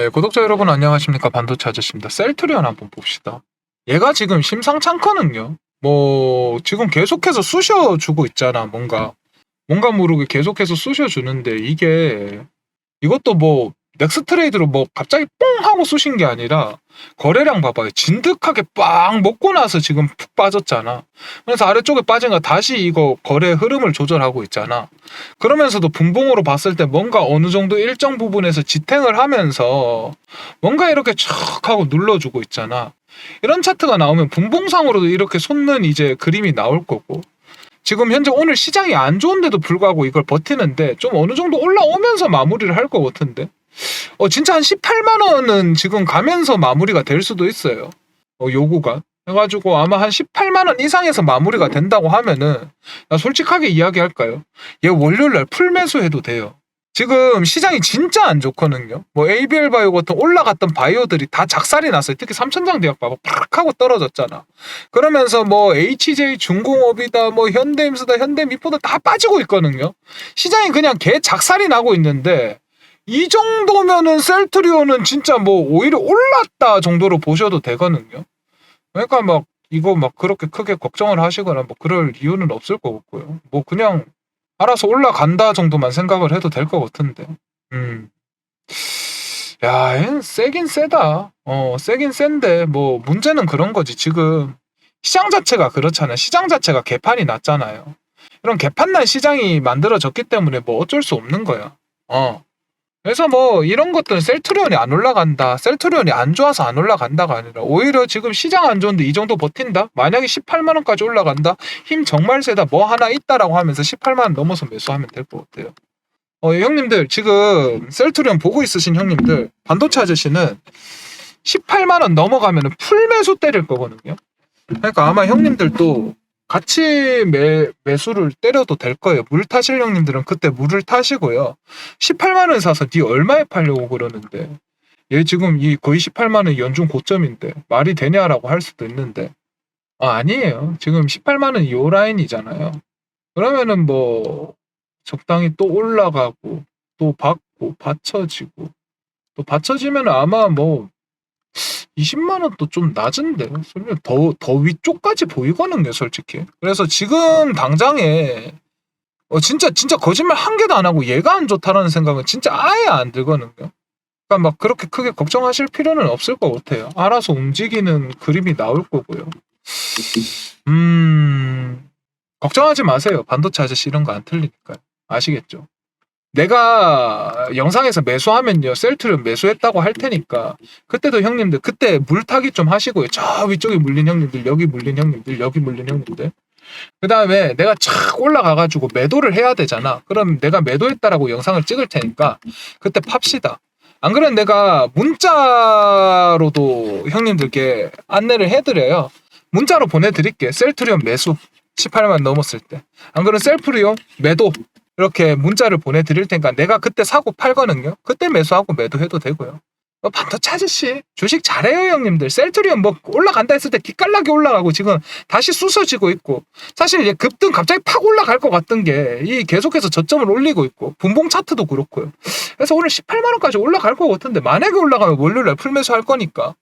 네, 구독자 여러분 안녕하십니까 반도체 아저씨입니다. 셀트리온 한번 봅시다. 얘가 지금 심상찮거든요. 뭐 지금 계속해서 쑤셔주고 있잖아. 뭔가 뭔가 모르게 계속해서 쑤셔주는데 이게 이것도 뭐 넥스트레이드로 뭐 갑자기 뽕 하고 쑤신 게 아니라 거래량 봐봐요. 진득하게 빵 먹고 나서 지금 푹 빠졌잖아. 그래서 아래쪽에 빠진 거 다시 이거 거래 흐름을 조절하고 있잖아. 그러면서도 분봉으로 봤을 때 뭔가 어느 정도 일정 부분에서 지탱을 하면서 뭔가 이렇게 촥 하고 눌러주고 있잖아. 이런 차트가 나오면 분봉상으로도 이렇게 솟는 이제 그림이 나올 거고. 지금 현재 오늘 시장이 안 좋은데도 불구하고 이걸 버티는데 좀 어느 정도 올라오면서 마무리를 할 것 같은데. 어 진짜 한 18만 원은 지금 가면서 마무리가 될 수도 있어요. 어 요구가. 해가지고 아마 한 18만 원 이상에서 마무리가 된다고 하면은 나 솔직하게 이야기할까요? 얘 월요일 날 풀매수해도 돼요. 지금 시장이 진짜 안 좋거든요. 뭐 ABL 바이오 같은 올라갔던 바이오들이 다 작살이 났어요. 특히 삼천장 대학 봐봐. 팍 하고 떨어졌잖아. 그러면서 뭐 HJ 중공업이다, 뭐 현대임스다, 현대미포다 다 빠지고 있거든요. 시장이 그냥 개 작살이 나고 있는데 이 정도면은 셀트리온은 진짜 뭐 오히려 올랐다 정도로 보셔도 되거든요. 그러니까 막 이거 막 그렇게 크게 걱정을 하시거나 뭐 그럴 이유는 없을 것 같고요. 뭐 그냥 알아서 올라간다 정도만 생각을 해도 될 것 같은데. 음. 야, 얘는 세긴 세다. 어, 세긴 센데 뭐 문제는 그런 거지. 지금 시장 자체가 그렇잖아요. 시장 자체가 개판이 났잖아요. 이런 개판난 시장이 만들어졌기 때문에 뭐 어쩔 수 없는 거야. 어. 그래서 뭐 이런 것들은 셀트리온이 안 올라간다. 셀트리온이 안 좋아서 안 올라간다가 아니라 오히려 지금 시장 안 좋은데 이 정도 버틴다. 만약에 18만 원까지 올라간다. 힘 정말 세다. 뭐 하나 있다라고 하면서 18만 원 넘어서 매수하면 될 것 같아요. 어, 형님들 지금 셀트리온 보고 있으신 형님들 반도체 아저씨는 18만 원 넘어가면 풀 매수 때릴 거거든요. 그러니까 아마 형님들도 같이 매, 매수를 때려도 될 거예요. 물 타실 형님들은 그때 물을 타시고요. 18만 원 사서 니 얼마에 팔려고 그러는데 얘 지금 이 거의 18만 원 연중 고점인데 말이 되냐라고 할 수도 있는데 아, 아니에요. 지금 18만 원 요 라인이잖아요. 그러면은 뭐 적당히 또 올라가고 또 받고 받쳐지고 또 받쳐지면 아마 뭐 20만 원도 좀 낮은데? 더, 더 위쪽까지 보이거든요 솔직히. 그래서 지금 당장에 어 진짜 진짜 거짓말 한 개도 안 하고 얘가 안 좋다라는 생각은 진짜 아예 안 들거든요. 그러니까 막 그렇게 크게 걱정하실 필요는 없을 것 같아요. 알아서 움직이는 그림이 나올 거고요. 음 걱정하지 마세요. 반도체 아저씨 이런 거 안 틀리니까요. 아시겠죠 내가 영상에서 매수하면요 셀트를 매수했다고 할 테니까 그때도 형님들 그때 물타기 좀 하시고요. 저 위쪽에 물린 형님들 여기 물린 형님들 여기 물린 형님들. 그 다음에 내가 착 올라가가지고 매도를 해야 되잖아. 그럼 내가 매도했다라고 영상을 찍을 테니까 그때 팝시다. 안 그러면 내가 문자로도 형님들께 안내를 해드려요. 문자로 보내드릴게. 셀트리온 매수 18만 넘었을 때. 안 그러면 셀프리온 매도 이렇게 문자를 보내드릴 테니까 내가 그때 사고 팔거든요. 그때 매수하고 매도해도 되고요. 어, 반도체 아저씨 주식 잘해요 형님들. 셀트리온 뭐 올라간다 했을 때 기깔나게 올라가고 지금 다시 쑤셔지고 있고 사실 이제 급등 갑자기 팍 올라갈 것 같던 게 이 계속해서 저점을 올리고 있고 분봉 차트도 그렇고요. 그래서 오늘 18만 원까지 올라갈 것 같은데 만약에 올라가면 월요일날 풀매수 할 거니까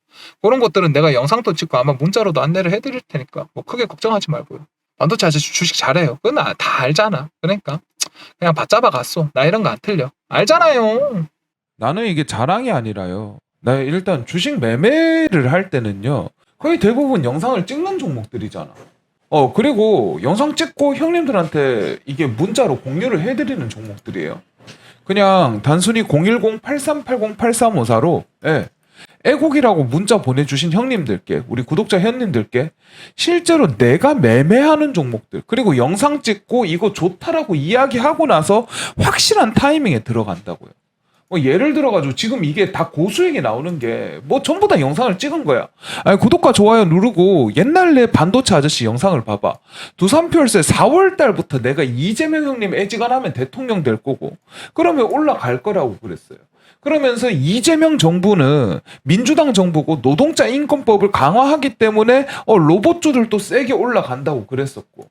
그런 것들은 내가 영상도 찍고 아마 문자로도 안내를 해드릴 테니까 뭐 크게 걱정하지 말고요. 반도체 아저씨 주식 잘해요. 그건 아- 다 알잖아. 그러니까 그냥 받잡아 갔어. 나 이런 거 안 틀려. 알잖아요. 나는 이게 자랑이 아니라요. 나 일단 주식 매매를 할 때는요. 거의 대부분 영상을 찍는 종목들이잖아. 어, 그리고 영상 찍고 형님들한테 이게 문자로 공유를 해드리는 종목들이에요. 그냥 단순히 010-8380-8354로, 예. 애국이라고 문자 보내주신 형님들께, 우리 구독자 형님들께, 실제로 내가 매매하는 종목들, 그리고 영상 찍고 이거 좋다라고 이야기하고 나서 확실한 타이밍에 들어간다고요. 뭐 예를 들어가지고 지금 이게 다 고수익이 나오는 게 뭐 전부 다 영상을 찍은 거야. 아니 구독과 좋아요 누르고 옛날에 반도체 아저씨 영상을 봐봐. 두산표열세 4월 달부터 내가 이재명 형님 애지간하면 대통령 될 거고 그러면 올라갈 거라고 그랬어요. 그러면서 이재명 정부는 민주당 정부고 노동자 인권법을 강화하기 때문에 어 로봇주들도 세게 올라간다고 그랬었고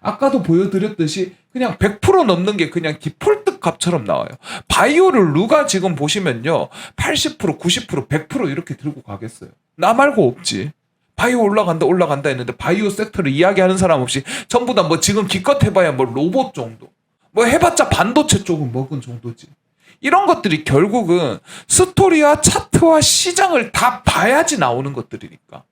아까도 보여드렸듯이 그냥 100% 넘는 게 그냥 디폴트 값처럼 나와요. 바이오를 누가 지금 보시면요. 80%, 90%, 100% 이렇게 들고 가겠어요. 나 말고 없지. 바이오 올라간다, 올라간다 했는데 바이오 섹터를 이야기하는 사람 없이 전부 다 뭐 지금 기껏 해봐야 뭐 로봇 정도. 뭐 해봤자 반도체 쪽은 먹은 정도지. 이런 것들이 결국은 스토리와 차트와 시장을 다 봐야지 나오는 것들이니까.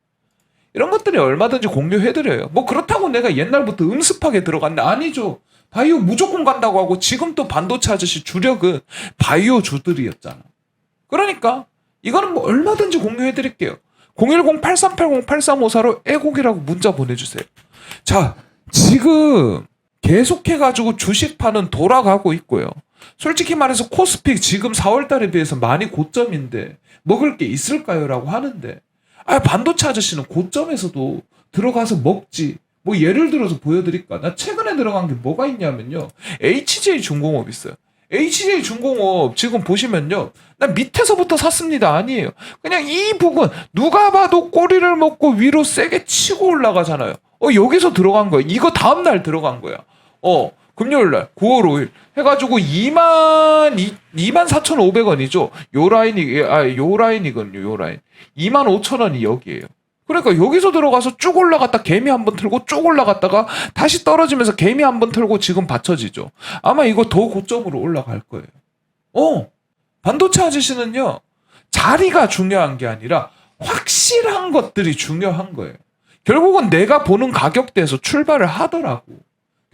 이런 것들이 얼마든지 공유해드려요. 뭐 그렇다고 내가 옛날부터 음습하게 들어갔는데 아니죠. 바이오 무조건 간다고 하고 지금 또 반도체 아저씨 주력은 바이오 주들이었잖아. 그러니까 이거는 뭐 얼마든지 공유해드릴게요. 010-8380-8354로 애곡이라고 문자 보내주세요. 자, 지금 계속해가지고 주식파는 돌아가고 있고요. 솔직히 말해서 코스피 지금 4월 달에 비해서 많이 고점인데 먹을 게 있을까요? 라고 하는데 아, 반도체 아저씨는 고점에서도 들어가서 먹지. 뭐 예를 들어서 보여드릴까? 나 최근에 들어간 게 뭐가 있냐면요. HJ 중공업 있어요. HJ 중공업 지금 보시면요. 난 밑에서부터 샀습니다. 아니에요. 그냥 이 부분 누가 봐도 꼬리를 먹고 위로 세게 치고 올라가잖아요. 어 여기서 들어간 거야. 이거 다음 날 들어간 거야. 어 금요일 날 9월 5일 해가지고 2만 2, 만 4,500원이죠. 요 라인이 아요 라인이거든요. 요 라인 2만 5천 원이 여기에요. 그러니까 여기서 들어가서 쭉 올라갔다 개미 한 번 틀고 쭉 올라갔다가 다시 떨어지면서 개미 한 번 틀고 지금 받쳐지죠. 아마 이거 더 고점으로 올라갈 거예요. 어, 반도체 아저씨는요, 자리가 중요한 게 아니라 확실한 것들이 중요한 거예요. 결국은 내가 보는 가격대에서 출발을 하더라고.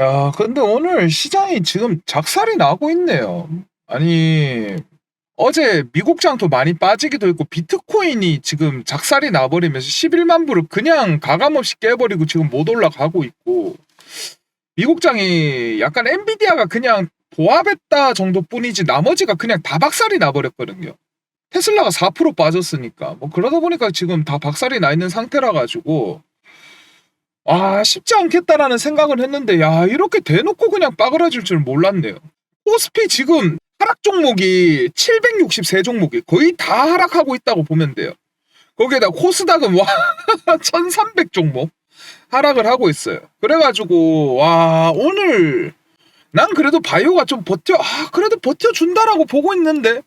야, 근데 오늘 시장이 지금 작살이 나고 있네요. 아니, 어제 미국 장도 많이 빠지기도 했고, 비트코인이 지금 작살이 나버리면서 11만 불을 그냥 가감없이 깨버리고 지금 못 올라가고 있고, 미국 장이 약간 엔비디아가 그냥 보합했다 정도 뿐이지 나머지가 그냥 다 박살이 나버렸거든요. 테슬라가 4% 빠졌으니까. 뭐 그러다 보니까 지금 다 박살이 나 있는 상태라 가지고, 아, 쉽지 않겠다라는 생각을 했는데, 야, 이렇게 대놓고 그냥 빠그라질 줄 몰랐네요. 코스피 지금 하락 종목이 763 종목이 거의 다 하락하고 있다고 보면 돼요. 거기에다 코스닥은 와, 1300 종목 하락을 하고 있어요. 그래가지고, 와, 오늘, 난 그래도 바이오가 좀 버텨, 아, 그래도 버텨준다라고 보고 있는데,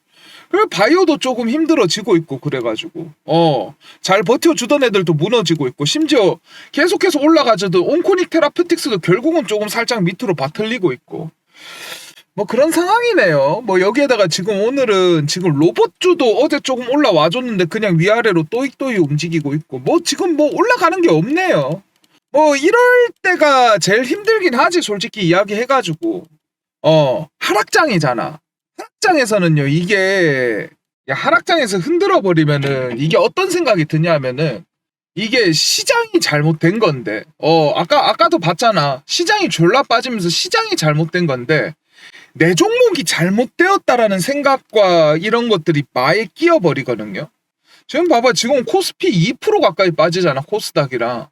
바이오도 조금 힘들어지고 있고 그래가지고 어 잘 버텨주던 애들도 무너지고 있고 심지어 계속해서 올라가져도 온코닉 테라피틱스도 결국은 조금 살짝 밑으로 바틀리고 있고 뭐 그런 상황이네요. 뭐 여기에다가 지금 오늘은 지금 로봇주도 어제 조금 올라와 줬는데 그냥 위아래로 또익또익 움직이고 있고 뭐 지금 뭐 올라가는 게 없네요. 뭐 이럴 때가 제일 힘들긴 하지 솔직히 이야기해가지고 어 하락장이잖아. 하락장에서는요 이게 야, 하락장에서 흔들어 버리면은 이게 어떤 생각이 드냐면은 이게 시장이 잘못된 건데 어 아까 아까도 봤잖아. 시장이 졸라 빠지면서 시장이 잘못된 건데 내 종목이 잘못되었다라는 생각과 이런 것들이 마에 끼어 버리거든요. 지금 봐봐. 지금 코스피 2% 가까이 빠지잖아 코스닥이랑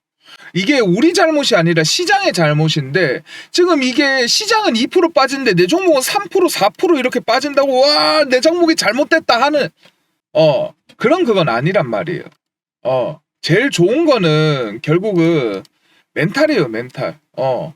이게 우리 잘못이 아니라 시장의 잘못인데 지금 이게 시장은 2% 빠진데 내 종목은 3% 4% 이렇게 빠진다고 와 내 종목이 잘못됐다 하는 어 그런 그건 아니란 말이에요. 어 제일 좋은 거는 결국은 멘탈이에요 멘탈. 어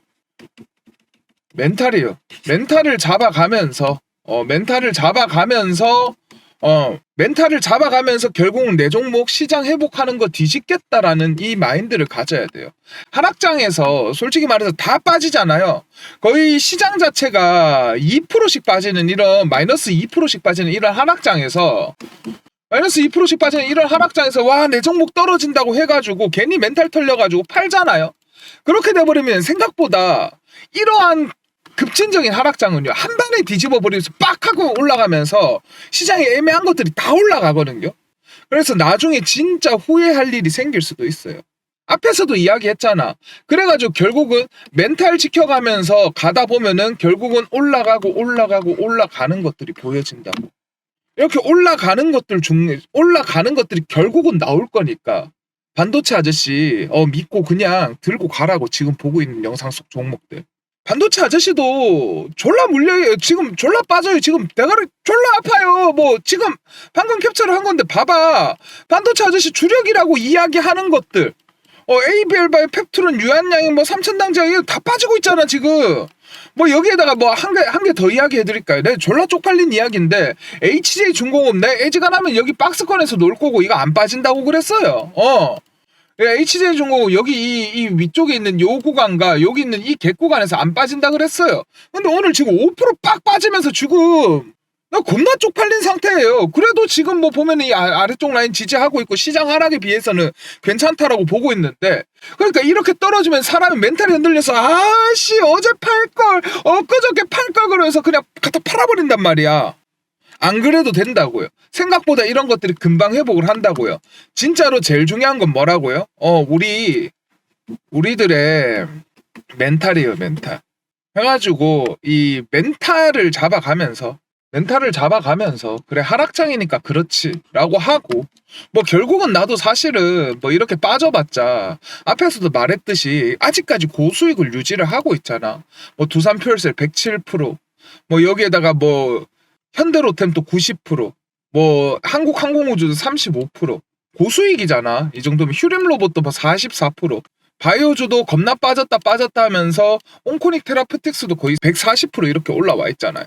멘탈이에요. 멘탈을 잡아가면서 어 멘탈을 잡아가면서 어 멘탈을 잡아가면서 결국은 내 종목 시장 회복하는 거 뒤집겠다라는 이 마인드를 가져야 돼요. 하락장에서 솔직히 말해서 다 빠지잖아요. 거의 시장 자체가 2%씩 빠지는 이런 마이너스 2%씩 빠지는 이런 하락장에서 마이너스 2%씩 빠지는 이런 하락장에서 와 내 종목 떨어진다고 해가지고 괜히 멘탈 털려가지고 팔잖아요. 그렇게 돼버리면 생각보다 이러한 급진적인 하락장은요 한 방에 뒤집어 버리면서 빡 하고 올라가면서 시장에 애매한 것들이 다 올라가거든요. 그래서 나중에 진짜 후회할 일이 생길 수도 있어요. 앞에서도 이야기했잖아. 그래가지고 결국은 멘탈 지켜가면서 가다 보면은 결국은 올라가고 올라가고 올라가는 것들이 보여진다고. 이렇게 올라가는 것들 중 올라가는 것들이 결국은 나올 거니까 반도체 아저씨 어 믿고 그냥 들고 가라고 지금 보고 있는 영상 속 종목들. 반도체 아저씨도 졸라 물려요. 지금 졸라 빠져요. 지금 대가리 졸라 아파요. 뭐 지금 방금 캡처를 한 건데 봐봐. 반도체 아저씨 주력이라고 이야기하는 것들. 어 ABL 바이 팩트론 유한양이 뭐 삼천당장 이거 다 빠지고 있잖아 지금. 뭐 여기에다가 뭐 한 개 한 개 더 이야기 해 드릴까요? 내 졸라 쪽팔린 이야기인데 HJ 중공업 내 애지간하면 여기 박스권에서 놀 거고 이거 안 빠진다고 그랬어요. 어. HJ 중공업 여기 이, 이 위쪽에 있는 요 구간과 여기 있는 이갭 구간에서 안 빠진다 그랬어요. 근데 오늘 지금 5%빡 빠지면서 지금 나 겁나 쪽팔린 상태예요. 그래도 지금 뭐 보면 이 아- 아래쪽 라인 지지하고 있고 시장 하락에 비해서는 괜찮다라고 보고 있는데 그러니까 이렇게 떨어지면 사람이 멘탈이 흔들려서 아씨 어제 팔 걸 엊그저께 팔 걸 그러면서 그냥 갖다 팔아버린단 말이야. 안 그래도 된다고요. 생각보다 이런 것들이 금방 회복을 한다고요. 진짜로 제일 중요한 건 뭐라고요? 어 우리 우리들의 멘탈이에요 멘탈. 해가지고 이 멘탈을 잡아가면서 멘탈을 잡아가면서 그래 하락장이니까 그렇지 라고 하고 뭐 결국은 나도 사실은 뭐 이렇게 빠져봤자 앞에서도 말했듯이 아직까지 고수익을 유지를 하고 있잖아 뭐 두산 퓨얼셀 107%뭐 여기에다가 뭐 현대로템도 90%뭐 한국항공우주도 35% 고수익이잖아 이 정도면 휴림로봇도 뭐 44% 바이오주도 겁나 빠졌다 빠졌다 하면서 온코닉 테라피틱스도 거의 140% 이렇게 올라와 있잖아요.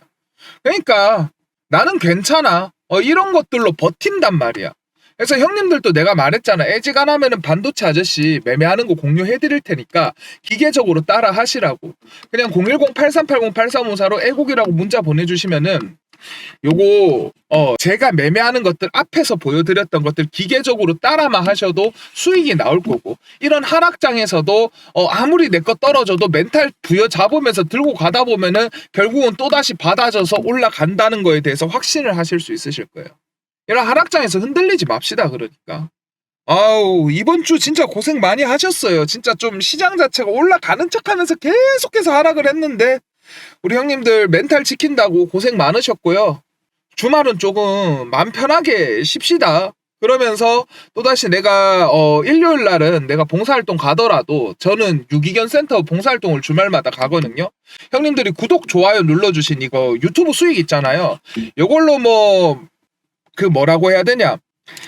그러니까 나는 괜찮아. 어, 이런 것들로 버틴단 말이야. 그래서 형님들도 내가 말했잖아. 애지간하면은 반도체 아저씨 매매하는 거 공유해 드릴 테니까 기계적으로 따라 하시라고. 그냥 010-8380-8354로 애국이라고 문자 보내주시면은 요거 어 제가 매매하는 것들 앞에서 보여드렸던 것들 기계적으로 따라만 하셔도 수익이 나올 거고 이런 하락장에서도 어 아무리 내 거 떨어져도 멘탈 부여 잡으면서 들고 가다 보면은 결국은 또 다시 받아져서 올라간다는 거에 대해서 확신을 하실 수 있으실 거예요. 이런 하락장에서 흔들리지 맙시다 그러니까. 아우 이번 주 진짜 고생 많이 하셨어요. 진짜 좀 시장 자체가 올라가는 척하면서 계속해서 하락을 했는데 우리 형님들 멘탈 지킨다고 고생 많으셨고요. 주말은 조금 마음 편하게 쉽시다. 그러면서 또다시 내가 어 일요일 날은 내가 봉사활동 가더라도 저는 유기견 센터 봉사활동을 주말마다 가거든요. 형님들이 구독 좋아요 눌러주신 이거 유튜브 수익 있잖아요. 이걸로 뭐 그 뭐라고 해야 되냐?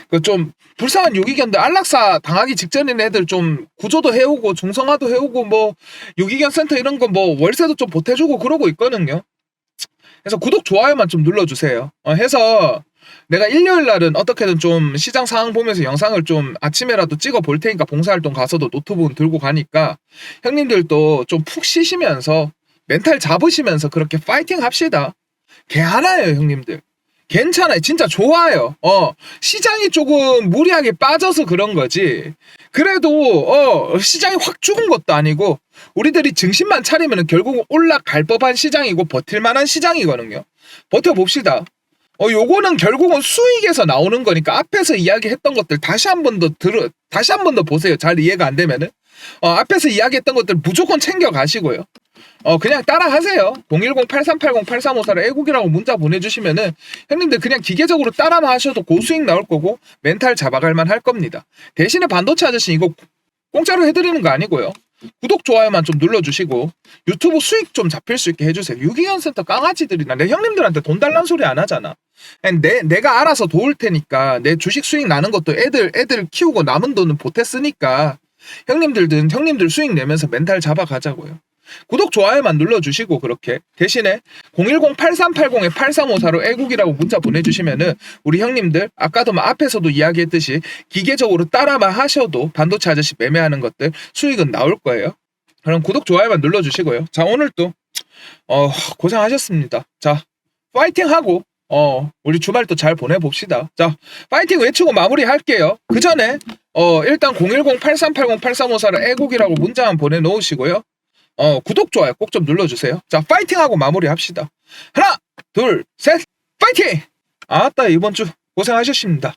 그 좀 불쌍한 유기견들 안락사 당하기 직전인 애들 좀 구조도 해오고 중성화도 해오고 뭐 유기견 센터 이런 거 뭐 월세도 좀 보태주고 그러고 있거든요. 그래서 구독 좋아요만 좀 눌러주세요. 어, 해서 내가 일요일 날은 어떻게든 좀 시장 상황 보면서 영상을 좀 아침에라도 찍어 볼 테니까 봉사활동 가서도 노트북 들고 가니까 형님들도 좀 푹 쉬시면서 멘탈 잡으시면서 그렇게 파이팅 합시다. 개 하나예요, 형님들. 괜찮아요. 진짜 좋아요. 어, 시장이 조금 무리하게 빠져서 그런 거지. 그래도, 어, 시장이 확 죽은 것도 아니고, 우리들이 정신만 차리면 결국 올라갈 법한 시장이고, 버틸만한 시장이거든요. 버텨봅시다. 어, 요거는 결국은 수익에서 나오는 거니까, 앞에서 이야기했던 것들 다시 한 번 더 들어, 다시 한 번 더 보세요. 잘 이해가 안 되면은. 어, 앞에서 이야기했던 것들 무조건 챙겨 가시고요. 어, 그냥 따라 하세요. 010-8380-8354로 애국이라고 문자 보내주시면은 형님들 그냥 기계적으로 따라만 하셔도 고수익 나올 거고 멘탈 잡아갈만 할 겁니다. 대신에 반도체 아저씨 이거 공짜로 해드리는 거 아니고요. 구독, 좋아요만 좀 눌러주시고 유튜브 수익 좀 잡힐 수 있게 해주세요. 유기견 센터 강아지들이나 내 형님들한테 돈 달란 소리 안 하잖아. 내, 내가 알아서 도울 테니까 내 주식 수익 나는 것도 애들 애들 키우고 남은 돈은 보태 쓰니까 형님들든 형님들 수익 내면서 멘탈 잡아가자고요. 구독, 좋아요만 눌러주시고 그렇게 대신에 010-8380-8354로 애국이라고 문자 보내주시면은 우리 형님들 아까도 뭐 앞에서도 이야기했듯이 기계적으로 따라만 하셔도 반도체 아저씨 매매하는 것들 수익은 나올 거예요. 그럼 구독, 좋아요만 눌러주시고요. 자 오늘 또 어, 고생하셨습니다. 자 파이팅 하고 어 우리 주말 또 잘 보내봅시다. 자 파이팅 외치고 마무리할게요. 그 전에 어 일단 010-8380-8354로 애국이라고 문자만 보내놓으시고요. 어, 구독, 좋아요 꼭 좀 눌러주세요. 자, 파이팅하고 마무리합시다. 하나, 둘, 셋, 파이팅! 아따, 이번 주 고생하셨습니다.